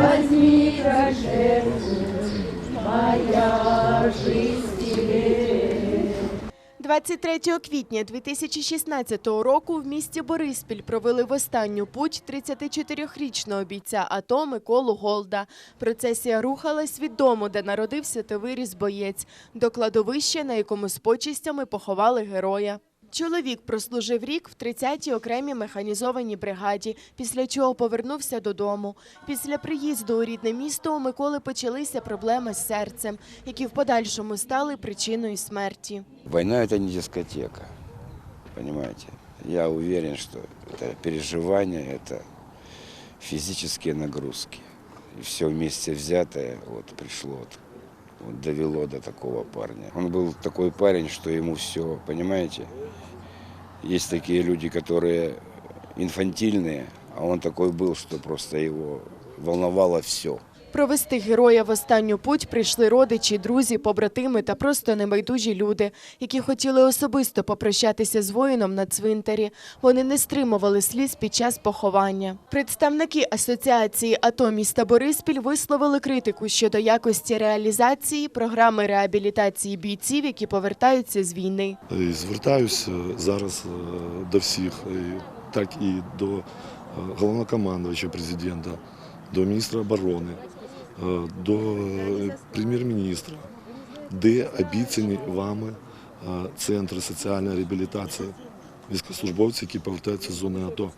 Возьми жертву, моя жизнь. 23 квітня 2016 року в місті Бориспіль провели в останню путь 34-річного бійця АТО Миколу Голда. Процесія рухалась від дому, де народився та виріс боєць, до кладовища, на якому з почистями поховали героя. Чоловік прослужив рік в 30-й окремій механізованій бригаді, після чого повернувся додому. Після приїзду у рідне місто у Миколи почалися проблеми з серцем, які в подальшому стали причиною смерті. Война это не дискотека, понимаете? Я уверен, что это переживание, это физические нагрузки. И все вместе взятое вот пришло, вот, вот довело до такого парня. Он был такой парень, что ему все, понимаете? Есть такие люди, которые инфантильные, а он такой был, что просто его волновало все. Провести героя в останню путь прийшли родичі, друзі, побратими та просто небайдужі люди, які хотіли особисто попрощатися з воїном на цвинтарі. Вони не стримували сліз під час поховання. Представники асоціації АТО міста Бориспіль висловили критику щодо якості реалізації програми реабілітації бійців, які повертаються з війни. І звертаюся зараз е, до всіх, так і до е, головнокомандувача президента, до міністра оборони, е, до е, прем'єр-міністра, де обіцяні вами е, центри соціальної реабілітації військовослужбовців, які повертаються з зони АТО.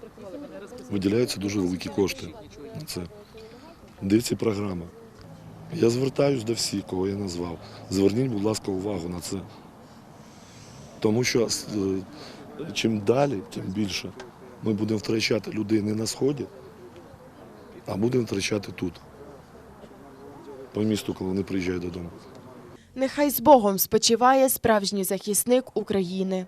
Виділяються дуже великі кошти на це. Де ці програми? Я звертаюся до всіх, кого я назвав. Зверніть, будь ласка, увагу на це. Тому що е, чим далі, тим більше ми будемо втрачати людей не на сході, а будемо втрачати тут, по місту, коли вони приїжджають додому. Нехай з Богом спочиває справжній захисник України.